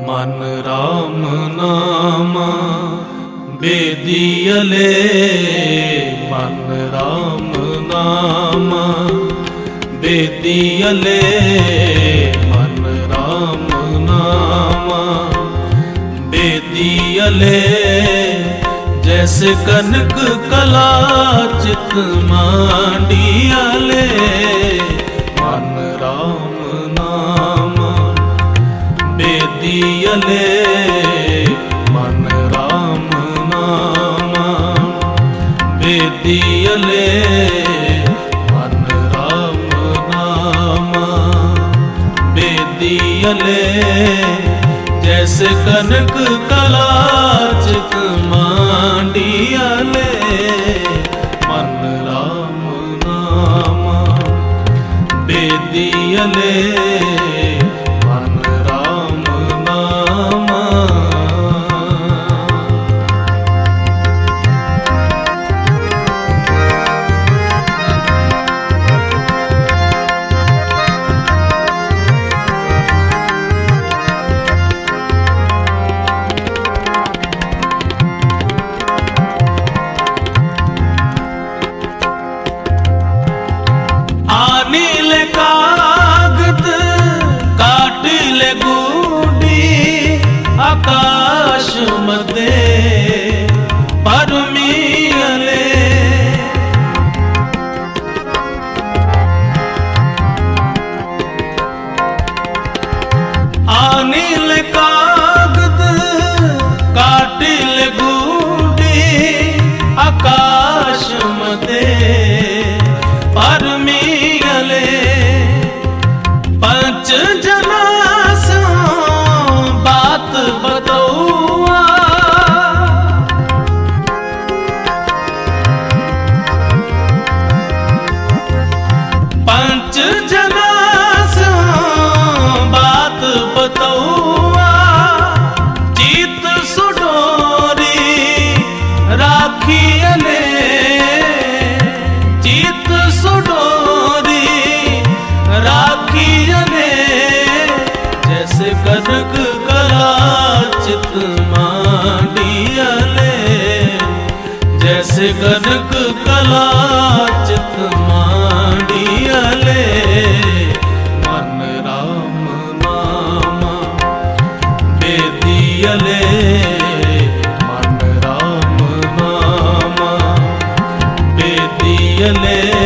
ਮਨ ਰਾਮ ਨਾਮਾ ਬੇਦੀਅਲੇ ਮਨ ਰਾਮ ਨਾਮਾ ਬੇਦੀਅਲੇ ਮਨ ਰਾਮ ਨਾਮਾ ਬੇਦੀਅਲੇ ਜੈਸ ਕਨਕ ਕਲਾ ਚਿਤ ਮਾਂਡੀਅਲੇ ਬੇਦੀਅਲੇ ਮਨ ਰਾਮ ਨਾਮਾ। ਬੇਦੀਅਲੇ ਮਨ ਰਾਮ ਨਾਮਾ। ਬੇਦੀਅਲੇ ਜੈਸ ਕਨਕ ਕਲਾ ਚਿਤ ਮਾਂਡੀਅਲੇ ਮਨ ਰਾਮ ਨਾਮਾ। ਬੇਦੀਅਲੇ ਮਨ ਸਿਕਨਕ ਕਲਾ ਚਿਤ ਮਾਂਡੀ ਅਲੇ। ਮਨ ਰਾਮ ਨਾਮਾ ਬੇਦੀ ਅਲੇ। ਮਨ ਰਾਮ ਨਾਮਾ ਬੇਦੀ ਅਲੇ।